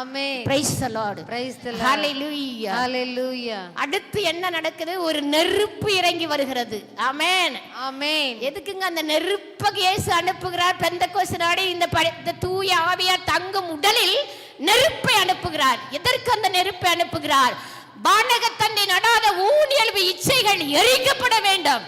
Amen praise the lord praise the lord hallelujah hallelujah அடுத்து என்ன நடக்குது? ஒரு நெருப்பு இறங்கி வருகிறது. ஆமென் ஆமென் எதுக்குங்க அந்த நெருப்ப இயேசு அனுப்புகிறார்? பெந்தகோஸ்து நாடு இந்த தூய ஆவியார் தங்கும் உடலில் நெருப்பை அனுப்புகிறார். எதற்கு அந்த நெருப்பை அனுப்புகிறார்? வானகத்தண்டை நடாத ஊனியல்பு இச்சைகள் எரிக்கப்பட வேண்டும்.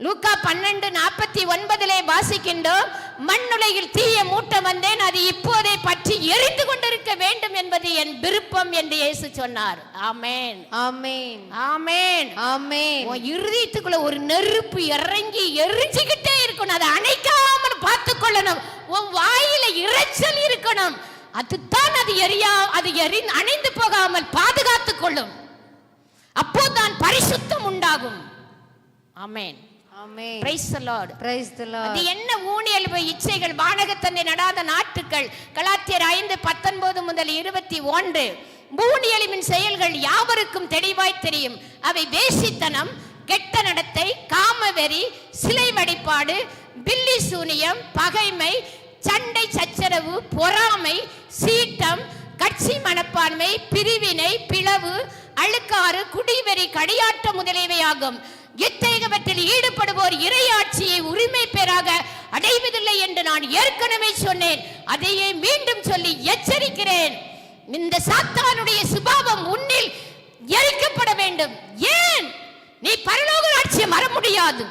லூக்கா பன்னெண்டு நாற்பத்தி ஒன்பதிலே வாசிக்கின்றோம் மண்ணுலகில் தீய மூட்டம் வந்தேன் அது இப்போதே பற்றி எரிந்து கொண்டிருக்க வேண்டும் என்பது என் விருப்பம் என்று இயேசு சொன்னார். ஆமென். ஆமென். ஆமென். ஆமென். உன் இருதயத்துக்குள்ள ஒரு நெருப்பு இறங்கி எரிஞ்சுக்கிட்டே இருக்கணும். அதை அணைக்காமல் பார்த்து கொள்ளணும் உன் வாயில இரைச்சல் இருக்கணும். அதுதான் அது எரியா அது எரி அணைந்து போகாமல் பாதுகாத்துக் கொள்ளும் அப்போதான் பரிசுத்தம் உண்டாகும். ஆமென். அது என்ன ஊனியல் இச்சைகள் வானகத்தன்னை நடாத நாட்டுகள் கலாத்தியர் ஐந்து பத்தொன்பது முதல் இருபத்தி ஒன்று. ஊனியலின் செயல்கள் யாவருக்கும் தெளிவாய் தெரியும். அவை வேசித்தனம் கெட்ட நடத்தை காமவெறி சிலை வழிபாடு பில்லி சூனியம் பகைமை சண்டை சச்சரவு பொறாமை சீட்டம் கட்சி மனப்பான்மை பிரிவினை பிளவு அழுக்காறு குடிவெறி கடியாட்டம் முதலியவையாகும். இத்தகையவற்றில் ஈடுபடுவோர் இறையாட்சியை உரிமை பெறாக அடைவதில்லை என்று நான் ஏற்கனவே சொன்னேன். அதையே மீண்டும் சொல்லி எச்சரிக்கிறேன். இந்த சாத்தானுடைய சுபாவம் உன்னில் எரிக்கப்பட வேண்டும். ஏன்? நீ பரலோக ராட்சியம் வர முடியாது.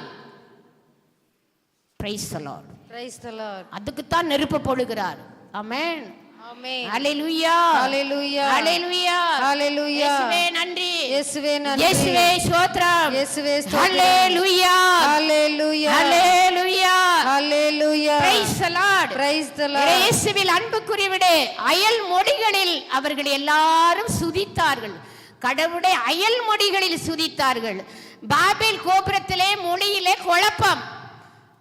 பிரைஸ் அதுக்குத்தான் நெருப்பு போடுகிறார். ஆமென் நன்றி. இயேசுவே நன்றி. இயேசுவே ஸ்தோத்திரம். இயேசுவே. Hallelujah. Hallelujah. Hallelujah. Hallelujah. Praise the lord. Praise the lord இயேசுவில் அன்புக்குரியவிடே அயல் மொழிகளில் அவர்கள் எல்லாரும் சுதித்தார்கள். கடவுளை அயல் மொழிகளில் சுதித்தார்கள். பாபேல் கோபுரத்திலே மொழியிலே குழப்பம்.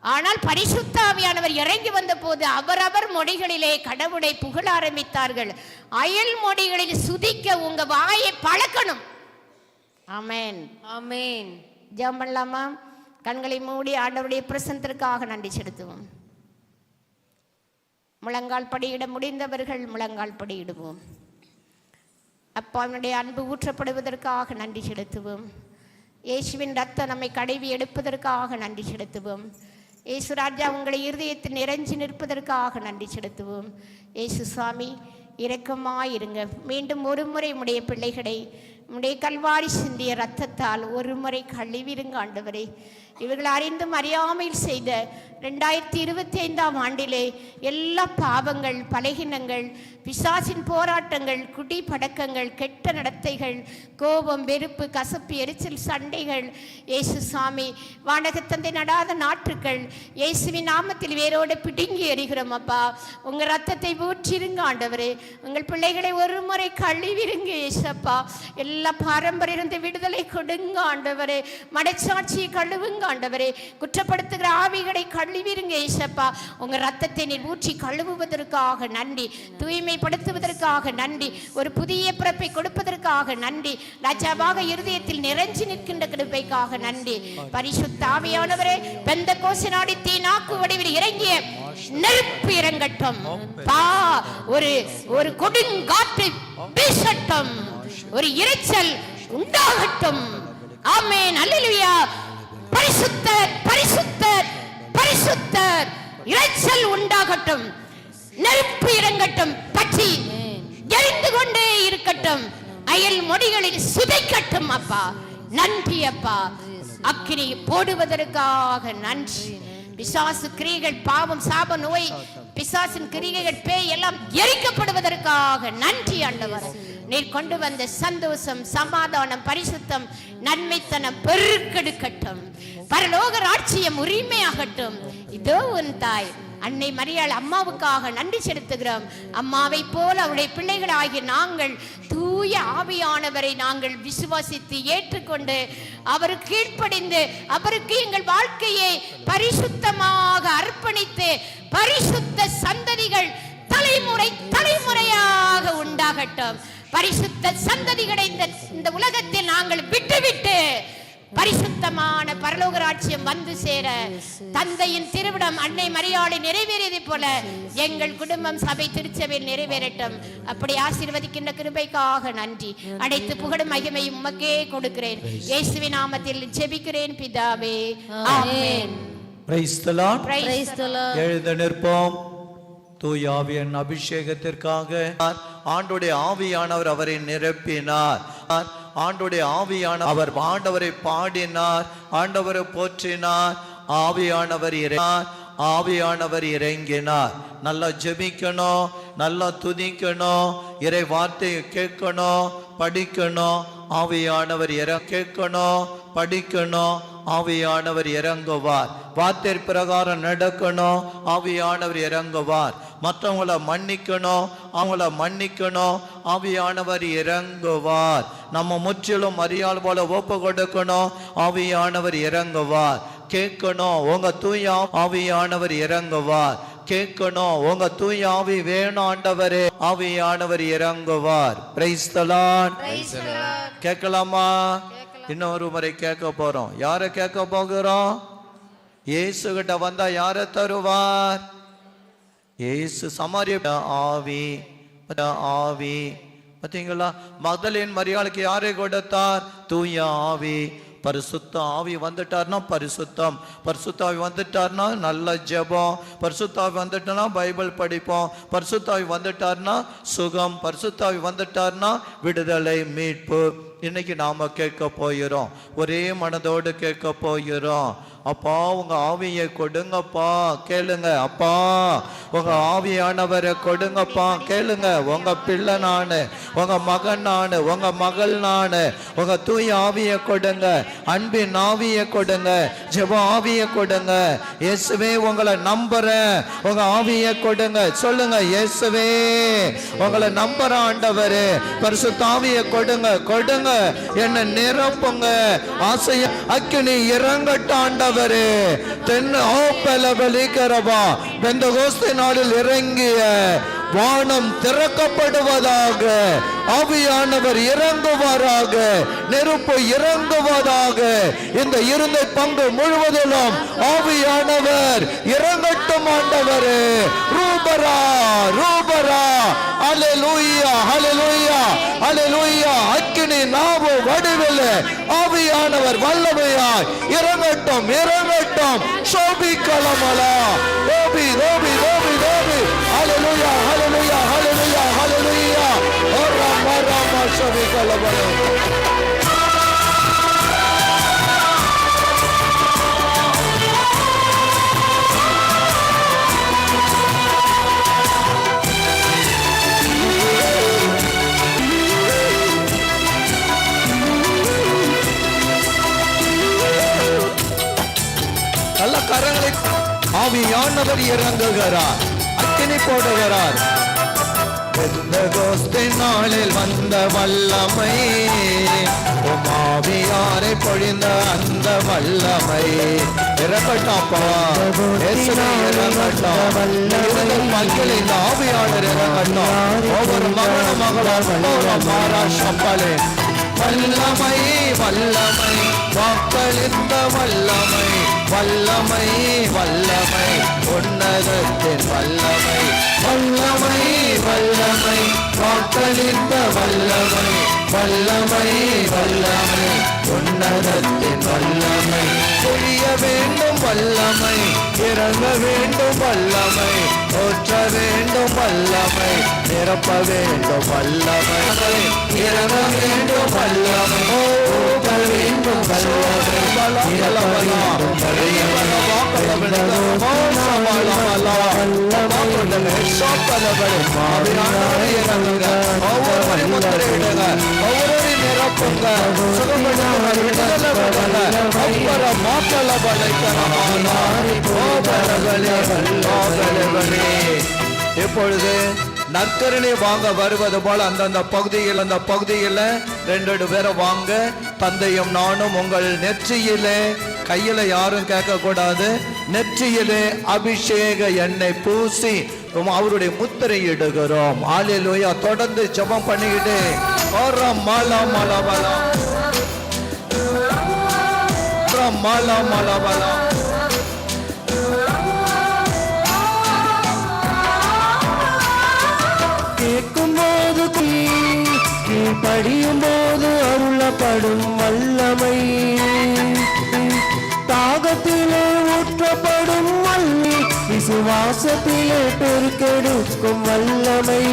ஆனால் பரிசுத்த ஆவியானவர் இறங்கி வந்த போது அவரவர் மொழிகளிலே கடவுளை புகழ ஆரம்பித்தார்கள். அயல் மொழிகளில் சுதிக்க உங்க வாயை பழக்கணும். ஆமென். ஆமென். ஜெபம் பண்ணலாமா? கண்களை மூடி ஆண்டவருடைய பிரசனத்திற்காக நன்றி செலுத்துவோம். முழங்கால் படியிட முடிந்தவர்கள் முழங்கால் படியிடுவோம். அப்பாவினுடைய அன்பு ஊற்றப்படுவதற்காக நன்றி செலுத்துவோம். இயேசுவின் ரத்தம் நம்மை கடைவி எடுப்பதற்காக நன்றி செலுத்துவோம். ஏசுராஜா உங்களை இருதயத்தில் நிறைஞ்சு நிற்பதற்காக நன்றி செலுத்துவோம். ஏசு சுவாமி இரக்கமாயிருங்க மீண்டும் ஒரு முறை உடைய பிள்ளைகளை உடைய கல்வாரி சிந்திய ரத்தத்தால் ஒரு முறை கழுவிருங்க ஆண்டவரை. இவர்கள் அறிந்தும் அறியாமையில் செய்த ரெண்டாயிரத்தி இருபத்தி ஐந்தாம் ஆண்டிலே எல்லா பாவங்கள் பலகினங்கள் பிசாசின் போராட்டங்கள் குடி படக்கங்கள் கெட்ட நடத்தைகள் கோபம் வெறுப்பு கசப்பு எரிச்சல் சண்டைகள் இயேசு சாமி வானகத்தந்தை நடாத நாற்றுக்கள் இயேசுவின் நாமத்தில் வேரோடு பிடுங்கி எறிகிறோம் அப்பா. உங்கள் ரத்தத்தை ஊற்றிருங்க ஆண்டவரே. உங்கள் பிள்ளைகளை ஒரு முறை கழுவிருங்க ஏசப்பா எல்லா பாரம்பரியிருந்து விடுதலை கொடுங்க ஆண்டவரே. மடைச்சாட்சியை கழுவுங்க ஆண்டவரே குற்றப்படுத்துகிற ஆவிகளை கழுவிருங்க ஏசப்பா உங்க ரத்தத்தை நீர் ஊற்றி கழுவுவதற்காக நன்றி தூய்மைப்படுத்துவதற்காக நன்றி ஒரு புதிய பிறப்பை கொடுப்பதற்காக நன்றி ராஜாவாக இருதயத்தில் நிறைஞ்சு நிற்கின்ற கிருபைக்காக நன்றி. பரிசுத்த ஆவியானவரே பெந்த கோசி நாடி தீனாக்கு வடிவில் இறங்கிய நெருப்பு இறங்கட்டும். பா ஒரு ஒரு கொடுங்காற்று வீசட்டும். ஒரு இறைச்சல் உண்டாகட்டும். ஆமே அல்லேலூயா. பரிசுத்தர் பரிசுத்தர் பரிசுத்தர் இறைச்சல் உண்டாகட்டும். நெருப்பு இறங்கட்டும். பற்றி எரிந்து கொண்டே இருக்கட்டும். அயல் மொழிகளில் சுதைக்கட்டும் அப்பா. நன்றி அப்பா. அக்கினி போடுவதற்காக நன்றி. பிசாசு கிரியைகள் பாவம் சாப நோய் பிசாசின் கிரிகைகள் பேய் எல்லாம் எரிக்கப்படுவதற்காக நன்றி ஆண்டவர். நீர் கொண்டு வந்த சந்தோஷம் சமாதானம் பரிசுத்தம் நன்மைத்தனம் பெருக்கெடுக்கட்டும். பரலோக ராட்சியம் உரிமையாகட்டும். இதோ உன் தாய் அன்னை மரியாள் அம்மாவுக்காக நன்றி செலுத்துகிறோம். அம்மாவை போல் அவருடைய பிள்ளைகளாகிய நாங்கள் தூய ஆவியானவரை நாங்கள் விசுவாசித்து ஏற்றுக்கொண்டு அவருக்கு கீழ்ப்படிந்து அவருக்கு எங்கள் வாழ்க்கையை பரிசுத்தமாக அர்ப்பணித்து பரிசுத்த சந்ததிகள் தலைமுறை தலைமுறையாக உண்டாகட்டும். பரிசுத்த சந்ததிகளை இந்த இந்த உலகத்தில் நாங்கள் விட்டுவிட்டு பரிசுத்தமான பரலோக ராஜ்யம் வந்து சேர தந்தையின் திருவிடம் அன்னை மரியாதை நிறைவேறியதை போல எங்கள் குடும்பம் சபை திருச்சபையில் நிறைவேறட்டும். அப்படி ஆசீர்வதிக்கின்ற கிருபைக்காக நன்றி. அனைத்து புகழும் மகிமையும் உமக்கே கொடுக்கிறேன். இயேசுவின் நாமத்தில் ஜெபிக்கிறேன் பிதாவே. ஆமென். Praise the Lord. Praise the Lord. எழுத நிற்போம். தூய ஆவியன் அபிஷேகத்திற்காக. ஆண்டுடைய ஆவியானவர் அவரை நிரப்பினார். ஆண்டுடைய ஆவியான அவர் ஆண்டவரை பாடினார் ஆண்டவரை போற்றினார் ஆவியானவர் இறங்கினார் ஆவியானவர் இறங்கினார். நல்லா ஜெபிக்கணும் நல்லா துதிக்கணும் இறை வார்த்தையை கேட்கணும் படிக்கணும் ஆவியானவர் இற கேட்கணும் படிக்கணும் ஆவியானவர் இறங்குவார். வார்த்தை பிரகாரம் நடக்கணும். ஆவியானவர் இறங்குவார். மற்றவங்கள மன்னிக்கணும். அவங்கள மன்னிக்கணும். ஆவியானவர் இறங்குவார். நம்ம முற்றிலும் அறியால் போல ஒப்பு கொடுக்கணும். ஆவியானவர் இறங்குவார். கேட்கணும். உங்க தூய ஆவியானவர் இறங்குவார். கேட்கணும். உங்க தூய ஆவி வேணும் ஆண்டவரே. ஆவியானவர் இறங்குவார். பிரைஸ் தலான் கேட்கலாமா? இன்னொரு முறை கேட்க போறோம். யாரை கேட்க போகிறோம்? இயேசு கிட்ட வந்தா யாரை தருவார்? இயேசு சமாரிய ஆவி ஆவி. பார்த்தீங்களா மதலின் மரியாளுக்கு யாரை கொடுத்தார்? தூய ஆவி. பரிசுத்த ஆவி வந்துட்டார்னா பரிசுத்தம். பரிசுத்த ஆவி வந்துட்டார்னா நல்ல ஜெபம். பரிசுத்த ஆவி பைபிள் படிப்போம். பரிசுத்த ஆவி வந்துட்டார்னா சுகம். பரிசுத்த ஆவி வந்துட்டார்னா விடுதலை மீட்பு. இன்னைக்கு நாம கேட்க போயிடும் ஒரே மனதோடு கேட்க போயிடும் அப்பா உங்க ஆவியை கொடுங்கப்பா. கேளுங்க அப்பா. உங்க ஆவியானவரை கொடுங்கப்பா. கேளுங்க உங்க பிள்ளை நானு உங்க மகன் நானு உங்க மகள் நானு. உங்க தூய் ஆவியை கொடுங்க அன்பின் ஆவியை கொடுங்க ஜெப ஆவியை கொடுங்க. இயேசுவே உங்களை நம்புறேன். உங்க ஆவியை கொடுங்க. சொல்லுங்க இயேசுவே உங்களை நம்புற ஆண்டவர் பரிசு தாவியை கொடுங்க கொடுங்க. என்ன நிரப்புங்க. ஆசைய அக்கினி இறங்கட்டாண்டவர் ஆண்டவரே தென் ஓப்பல வெளிக்கிறவா வெந்த கோஸ்தை நாளில் இறங்கிய வானம் திறக்கப்படுவதாக ஆவியானவர் இறங்குவாராக நெருப்பு இறங்குவதாக. இந்த இருந்த பங்கு முழுவதிலும் ஆவியானவர் இறங்கட்டும் ஆண்டவரே. ரூபரா ரூபரா. ஹalleluya ஹalleluya லூயா அக்கினி நாவு வடிவில். ஆவியானவர் வல்லமையாய் இறங்கட்டும் இறங்கட்டும். சோபிக்கலமலா ரோபி ரோபி ரோபி ரோபி ஹalleluya ஹalleluya ஹalleluya ஹalleluya ஓரா மரா சோபிக்கலமலா நல்ல கரங்களை ஆவியானவர் இறங்குகிறார் போடுகிறார். பெந்தகோஸ்தே நாளில் வந்த வல்லமை உம் ஆவியாரை பொழிந்த அந்த வல்லமை. இறங்கட்டாப்பா மக்கள் இந்த ஆவியாளர் இறங்கட்டும். ஒவ்வொரு மகன மகளும் மாறா சம்பளே. வல்லமை வல்லமை வாக்களித்த வல்லமை. வல்லமை வல்லமை உன்னதத்தின் வல்லமை. வல்லமை வல்லமை வாக்களித்த வல்லமை. வல்லமை வல்லமை உன்னதத்தின் வல்லமை. பொழிய வேண்டும் வல்லமை இறங்க வேண்டும் வல்லமை. போற்ற வேண்டும் வல்லமை நிரப்ப வேண்டும் வல்லமை. இறங்க வேண்டும் வல்லமை. வேண்டும் வல்லமை நிரப்ப வேண்டும் இப்பொழுது நற்கரணை வாங்க வருவது போல அந்தந்த பகுதியில் அந்த பகுதியில் ரெண்டு பேரை வாங்க. தந்தையும் நானும் உங்கள் நெற்றியிலே கையில யாரும் கேட்கக்கூடாது. நெற்றியிலே அபிஷேக எண்ணெய் பூசி அவருடைய முத்திரை இடுகிறோம். ஆலிலோயா தொடர்ந்து ஜெபம் பண்ணிக்கிட்டு. மாலா மாலா மாலா மாலா மாலா மாலா போது படியும் போது அருளப்படும் வல்லமை. தாகத்திலே ஊற்றப்படும் வல்லி விசுவாசத்திலே பெருக்கெடுக்கும் வல்லமை.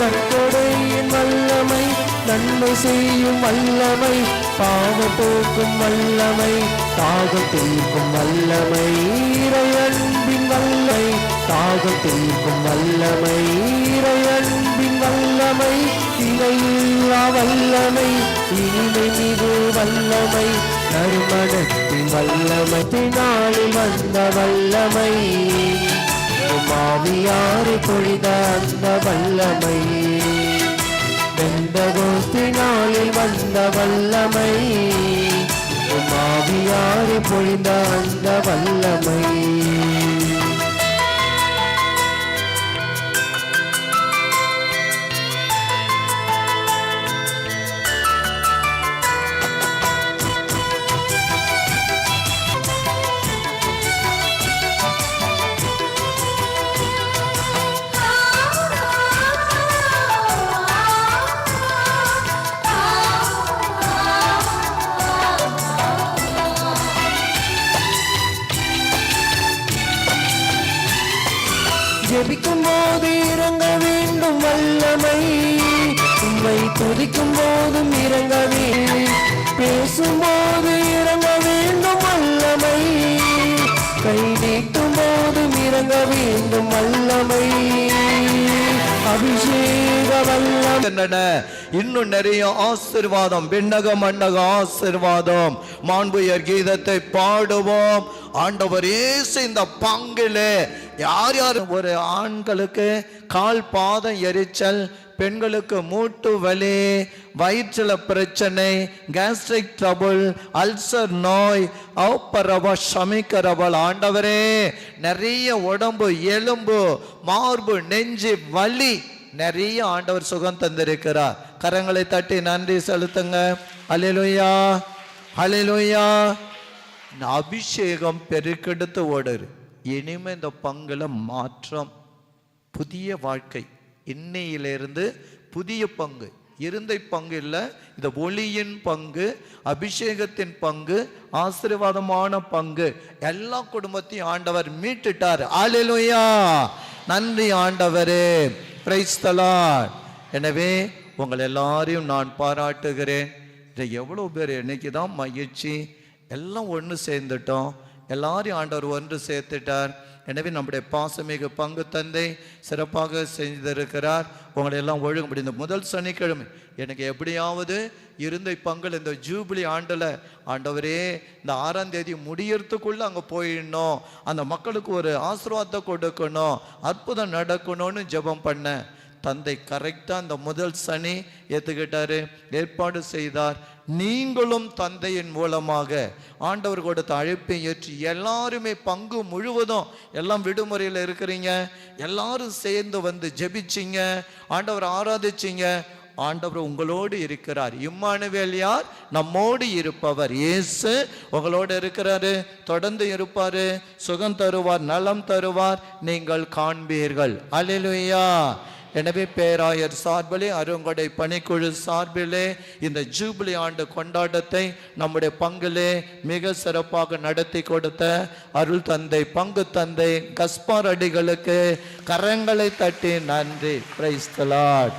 நற்கொடையின் வல்லமை நன்மை செய்யும் வல்லமை பாவ வல்லமை தாகம் தீர்க்கும் வல்லமை இறையன்பின் வல்லமை. தாகம் தீர்க்கும் வல்லமை அன்பின் வல்லமை இணையில்லா வல்லமை இனிமை மிகு வல்லமை நறுமணத்தின் வல்லமை தினாளில் வந்த வல்லமை. மாமியாறு பொழித அந்த வல்லமை வெந்தகோஸ்தினாளில் வந்த வல்லமை. மாமியாறு பொழிந்த அந்த வல்லமை. ஜெபிக்கும் போது இறங்க வேண்டும் வல்லமை. உண்மை துதிக்கும் போதும் இறங்க வேண்டும். பேசும்போது இறங்க வேண்டும் வல்லமை. கை நீட்டும் போதும் இறங்க வேண்டும் வல்லமை. அபிஷேக இன்னும் நிறைய ஆசிர்வாதம் விண்ணக மண்ணக ஆசிர்வாதம். மாண்புயர் கீதத்தை பாடுவோம். ஆண்டவர் ஏசு இந்த பங்கிலே. யார் யார்? ஒரு ஆண்களுக்கு கால் பாதம் எரிச்சல் பெண்களுக்கு மூட்டு வலி வயிற்றுல பிரச்சனை கேஸ்ட்ரிக் ட்ரபுள் அல்சர் நோய் அவுப்பரவ சமிக்கிறவள் ஆண்டவரே. நிறைய உடம்பு எலும்பு மார்பு நெஞ்சு வலி நிறைய ஆண்டவர் சுகம் தந்திருக்கிறார். கரங்களை தட்டி நன்றி செலுத்துங்க. அலிலுயா அலிலுயா அபிஷேகம் பெருக்கெடுத்து ஓடுரு இனிமே இந்த பங்குல மாற்றம் புதிய வாழ்க்கை. இன்னையிலிருந்து புதிய பங்கு. இருந்தை பங்கு இல்லை இந்த ஒளியின் பங்கு அபிஷேகத்தின் பங்கு ஆசீர்வாதமான பங்கு. எல்லா குடும்பத்தையும் ஆண்டவர் மீட்டுட்டார். ஆளிலுயா நன்றி ஆண்டவரே. பிரைஸ் எனவே உங்கள் எல்லாரையும் நான் பாராட்டுகிறேன். இதை எவ்வளோ பேர் இன்னைக்கு தான் மகிழ்ச்சி? எல்லாம் ஒன்று சேர்ந்துட்டோம். எல்லாரையும் ஆண்டவர் ஒன்று சேர்த்துட்டார். எனவே நம்முடைய பாசமிகு பங்கு தந்தை சிறப்பாக செய்திருக்கிறார். உங்களை எல்லாம் ஒழுங்கு இந்த முதல் சனிக்கிழமை எனக்கு எப்படியாவது இருந்த பங்கில் இந்த ஜூபிலி ஆண்டில் ஆண்டவரே இந்த ஆறாம் தேதி முடியறதுக்குள்ளே அங்கே போயிடணும். அந்த மக்களுக்கு ஒரு ஆசீர்வாதத்தை கொடுக்கணும். அற்புதம் நடக்கணும்னு ஜெபம் பண்ணேன் தந்தை கரெக்டாக அந்த முதல் சனி ஏற்றுக்கிட்டாரு ஏற்பாடு செய்தார். நீங்களும் தந்தையின் மூலமாக ஆண்டவர் கொடுத்த அழைப்பை ஏற்றி எல்லாருமே பங்கு முழுவதும் எல்லாம் விடுமுறையில் இருக்கிறீங்க. எல்லாரும் சேர்ந்து வந்து ஜெபிச்சிங்க. ஆண்டவர் ஆராதிச்சிங்க. ஆண்டவர் உங்களோடு இருக்கிறார். இம்மானுவேல் யார்? நம்மோடு இருப்பவர். இயேசு உங்களோடு இருக்கிறாரு. தொடர்ந்து இருப்பாரு. சுகம் தருவார். நலம் தருவார். நீங்கள் காண்பீர்கள். அலிலுயா எனவே பேராயர் சார்பிலே அருங்கொடை பணிக்குழு சார்பிலே இந்த ஜூபிலி ஆண்டு கொண்டாட்டத்தை நம்முடைய பங்கிலே மிக சிறப்பாக நடத்தி கொடுத்த அருள் தந்தை பங்கு தந்தை கஸ்பார் அடிகளுக்கு கரங்களை தட்டி நன்றி. பிரைஸ்தலாட்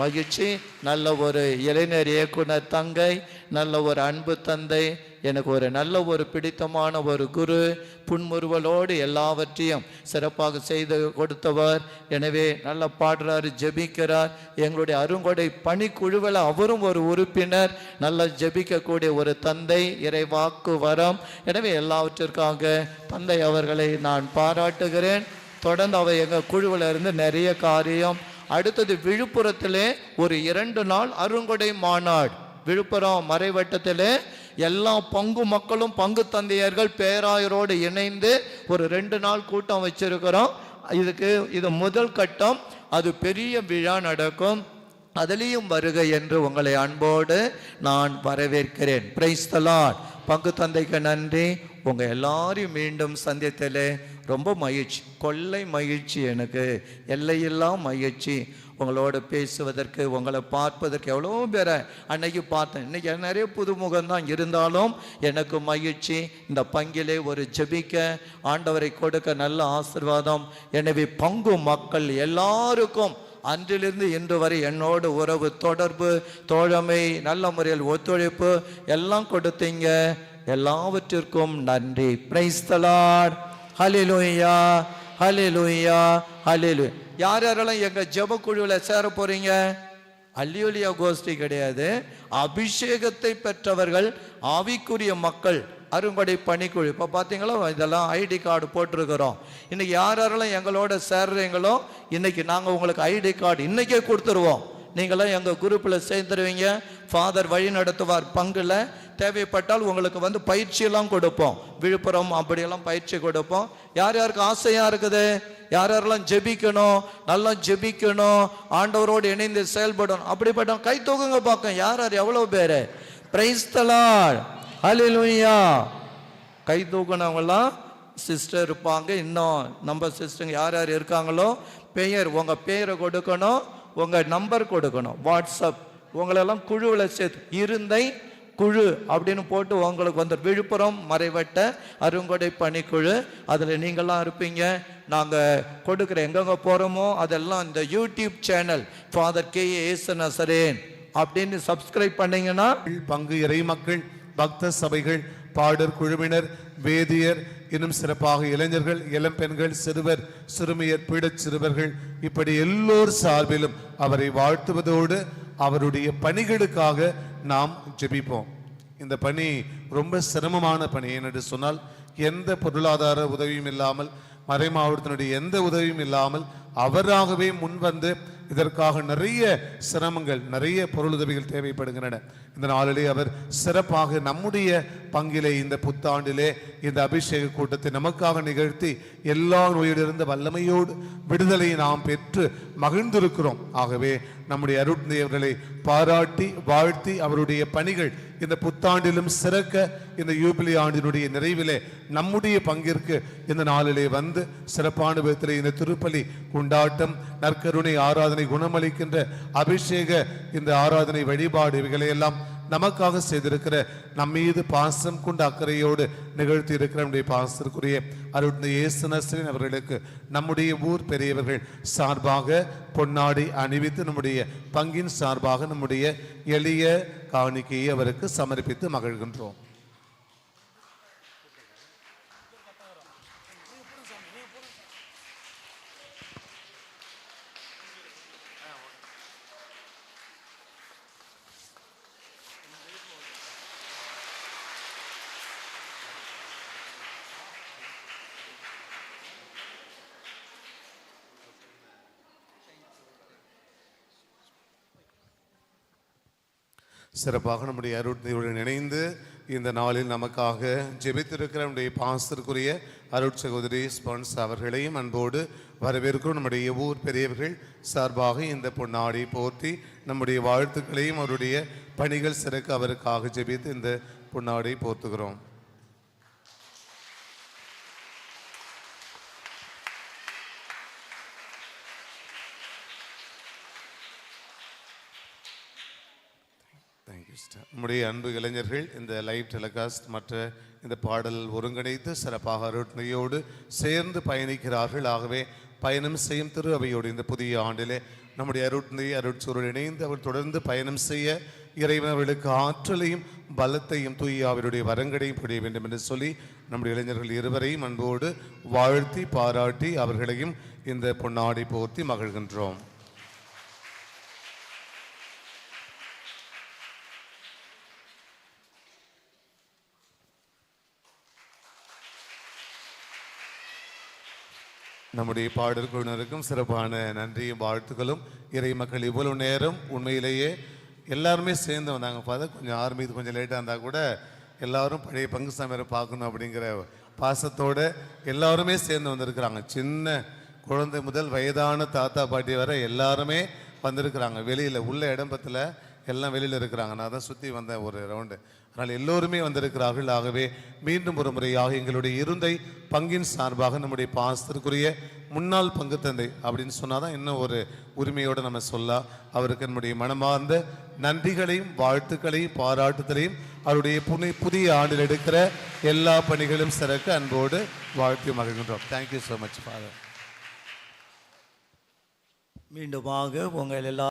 மகிழ்ச்சி. நல்ல ஒரு இளைஞர் இயக்குனர் தங்கை நல்ல ஒரு அன்பு தந்தை எனக்கு ஒரு நல்ல ஒரு பிடித்தமான ஒரு குரு புன்முறுவலோடு எல்லாவற்றையும் சிறப்பாக செய்து கொடுத்தவர். எனவே நல்ல பாடுறாரு ஜெபிக்கிறார். எங்களுடைய அருங்கொடை பணிக்குழுவில் அவரும் ஒரு உறுப்பினர் நல்லா ஜெபிக்கக்கூடிய ஒரு தந்தை இறைவாக்கு வரம். எனவே எல்லாவற்றிற்காக தந்தை அவர்களை நான் பாராட்டுகிறேன். தொடர்ந்து அவர் எங்கள் குழுவில் இருந்து நிறைய காரியம் அடுத்தது விழுப்புரத்திலே ஒரு இரண்டு நாள் அருங்கொடை மாநாடு விழுப்புரம் மறைவட்டத்தில் எல்லா பங்கு மக்களும் பங்கு தந்தையர்கள் பேராயரோடு இணைந்து ஒரு ரெண்டு நாள் கூட்டம் வச்சிருக்கிறோம். இதுக்கு இது முதல் கட்டம். அது பெரிய விழா நடக்கும். அதிலையும் வருக என்று உங்களை அன்போடு நான் வரவேற்கிறேன். பிரைஸ் தலாட் பங்கு தந்தைக்கு நன்றி. உங்கள் எல்லாரையும் மீண்டும் சந்தித்ததிலே ரொம்ப மகிழ்ச்சி கொள்ளை மகிழ்ச்சி எனக்கு. எல்லையெல்லாம் மகிழ்ச்சி. உங்களோட பேசுவதற்கு உங்களை பார்ப்பதற்கு எவ்வளோ பேரை அன்னைக்கு பார்த்தேன். இன்னைக்கு நிறைய புதுமுகம் தான் இருந்தாலும் எனக்கு மகிழ்ச்சி. இந்த பங்கிலே ஒரு ஜெபிக்க ஆண்டவரை கொடுக்க நல்ல ஆசீர்வாதம். எனவே பங்கு மக்கள் எல்லாருக்கும் அன்றிலிருந்து இன்று வரை என்னோட உறவு தொடர்பு தோழமை நல்ல முறையில் ஒத்துழைப்பு எல்லாம் கொடுத்தீங்க. எல்லாவற்றிற்கும் நன்றி. பிரைஸ் தலாட் ஹலிலுயா ஹலிலுயா ஹலிலு யார் யாரெல்லாம் எங்க ஜெப குழுவில் சேர போறீங்க? அல்லியுலியா கோஷ்டி கிடையாது. அபிஷேகத்தை பெற்றவர்கள் ஆவிக்குரிய மக்கள் அரும்படை பணிக்குழு. இப்போ பார்த்தீங்களா இதெல்லாம் ஐடி கார்டு போட்டிருக்கிறோம். இன்னைக்கு யார் யாரெல்லாம் எங்களோட சேர்றீங்களோ இன்னைக்கு நாங்கள் உங்களுக்கு ஐடி கார்டு இன்னைக்கே கொடுத்துருவோம். நீங்களாம் எங்கள் குரூப்பில் சேர்ந்துருவீங்க. ஃபாதர் வழி நடத்துவார் பங்குல. தேவைப்பட்டால் உங்களுக்கு வந்து பயிற்சியெல்லாம் கொடுப்போம். விழுப்புரம் அப்படியெல்லாம் பயிற்சி கொடுப்போம். யார் யாருக்கு ஆசையாக இருக்குது? யார் யாரெல்லாம் ஜெபிக்கணும்? நல்லா ஜெபிக்கணும். ஆண்டவரோடு இணைந்து செயல்படணும். அப்படிப்பட்ட கை தூக்குங்க பார்க்கும் யார் யார்? எவ்வளோ பேர்? பிரைஸ்தலாள் அலிலுயா கை தூக்குனவங்களாம் சிஸ்டர் இருப்பாங்க. இன்னும் நம்ம சிஸ்டர் யார் யார் இருக்காங்களோ? பெயர் உங்கள் பெயரை கொடுக்கணும். உங்கள் நம்பர் கொடுக்கணும். வாட்ஸ்அப் உங்களெல்லாம் குழுவில் சேர்த்து இருந்தை குழு அப்படின்னு போட்டு உங்களுக்கு வந்து விழுப்புரம் மறைவட்ட அருங்கொடை பணிக்குழு அதில் நீங்களாம் இருப்பீங்க. நாங்கள் கொடுக்குற எங்கெங்கே போகிறோமோ அதெல்லாம் இந்த YouTube channel father K Yesu Nazarene அப்படின்னு சப்ஸ்கிரைப் பண்ணீங்கன்னா பங்கு இறை மக்கள் பக்த சபைகள் பாடர் குழுவினர் வேதியர் இன்னும் சிறப்பாக இளைஞர்கள் இளம்பெண்கள் சிறுவர் சிறுமியர் பீடச் சிறுவர்கள் இப்படி எல்லோர் சார்பிலும் அவரை வாழ்த்துவதோடு அவருடைய பணிகளுக்காக நாம் ஜெபிப்போம். இந்த பணி ரொம்ப சிரமமான பணி என்று சொன்னால் எந்த பொருளாதார உதவியும் இல்லாமல் மறை மாவட்டத்தினுடைய எந்த உதவியும் இல்லாமல் அவராகவே முன்வந்து இதற்காக நிறைய சிரமங்கள் நிறைய பொருளுதவிகள் தேவைப்படுகின்றன. இந்த நாளிலே அவர் சிறப்பாக நம்முடைய பங்கிலே இந்த புத்தாண்டிலே இந்த அபிஷேக கூட்டத்தை நமக்காக நிகழ்த்தி எல்லா நோயிலிருந்து வல்லமையோடு விடுதலை நாம் பெற்று மகிழ்ந்திருக்கிறோம். ஆகவே நம்முடைய அருட்தேவர்களை பாராட்டி வாழ்த்தி அவருடைய பணிகள் இந்த புத்தாண்டிலும் சிறக்க இந்த யூபிலி ஆண்டினுடைய நிறைவிலே நம்முடைய பங்கிற்கு இந்த நாளிலே வந்து சிறப்பான விதத்தில் இந்த திருப்பலி கொண்டாட்டம் நற்கருணை ஆராதனை குணமளிக்கின்ற அபிஷேக இந்த ஆராதனை வழிபாடு இவைகளையெல்லாம் நமக்காக செய்திருக்கிற நம்மீது பாசம் கொண்ட அக்கறையோடு நிகழ்த்தி இருக்கிற நம்முடைய பாசத்திற்குரிய அருட்ந்த இயேசுனஸ்ரீன் அவர்களுக்கு நம்முடைய ஊர் பெரியவர்கள் சார்பாக பொன்னாடி அணிவித்து நம்முடைய பங்கின் சார்பாக நம்முடைய எளிய காணிக்கையை அவருக்கு சமர்ப்பித்து மகிழ்கின்றோம். சிறப்பாக நம்முடைய அருட்தேவுடன் இணைந்து இந்த நாளில் நமக்காக ஜெபித்திருக்கிற நம்முடைய பாசத்திற்குரிய அருட் சகோதரி ஸ்பான்ஸ் அவர்களையும் அன்போடு வரவேற்கும் நம்முடைய ஊர் பெரியவர்கள் சார்பாக இந்த பொன்னாடி போர்த்தி நம்முடைய வாழ்த்துக்களையும் அவருடைய பணிகள் சிறக்க அவருக்காக ஜெபித்து இந்த பொன்னாடை போர்த்துகிறோம் தேங்க்யூ ஸ்டார் நம்முடைய அன்பு இளைஞர்கள் இந்த லைவ் டெலிகாஸ்ட் மற்ற இந்த பாடல் ஒருங்கிணைத்து சிறப்பாக அருட்மையோடு சேர்ந்து பயணிக்கிறார்கள். ஆகவே பயணம் செய்யும் திரு அவையோடு இந்த புதிய ஆண்டிலே நம்முடைய அருட்நை அருட்சூழல் இணைந்து அவர் தொடர்ந்து பயணம் செய்ய இறைவன் அவர்களுக்கு ஆற்றலையும் பலத்தையும் தூய அவருடைய வரங்களையும் புரிய வேண்டும் என்று சொல்லி நம்முடைய இளைஞர்கள் இருவரையும் அன்போடு வாழ்த்தி பாராட்டி அவர்களையும் இந்த பொன்னாடி போர்த்தி மகிழ்கின்றோம். நம்முடைய பாடல் குழுவினருக்கும் சிறப்பான நன்றியும் வாழ்த்துக்களும். இறை மக்கள் இவ்வளவு நேரம் உண்மையிலேயே எல்லாருமே சேர்ந்து வந்தாங்க. பார்த்தா கொஞ்சம் ஆரம்பித்து கொஞ்சம் லேட்டாக இருந்தால் கூட எல்லாரும் பழைய பங்கு சாமியாரை பார்க்கணும் அப்படிங்கிற பாசத்தோடு எல்லாருமே சேர்ந்து வந்திருக்கிறாங்க. சின்ன குழந்தை முதல் வயதான தாத்தா பாட்டி வரை எல்லாருமே வந்திருக்கிறாங்க. வெளியில் உள்ள இடம்பத்தில் எல்லாம் வெளியில் இருக்கிறாங்க. நான் தான் சுற்றி வந்தேன் ஒரு ரவுண்டு அதனால் எல்லோருமே வந்திருக்கிறார்கள் ஆகவே மீண்டும் ஒரு முறையாக எங்களுடைய இருந்தை பங்கின் சார்பாக நம்முடைய பாசத்திற்குரிய முன்னாள் பங்கு தந்தை அப்படின்னு சொன்னால் தான் இன்னும் ஒரு உரிமையோடு நம்ம சொல்ல. அவருக்கு நம்முடைய மனமார்ந்த நன்றிகளையும் வாழ்த்துக்களையும் பாராட்டுதலையும் அவருடைய புனி புதிய ஆண்டில் எடுக்கிற எல்லா பணிகளும் சிறக்க அன்போடு வாழ்த்து மகிழ்கின்றோம். Thank you so much father மீண்டுமாக உங்கள் எல்லா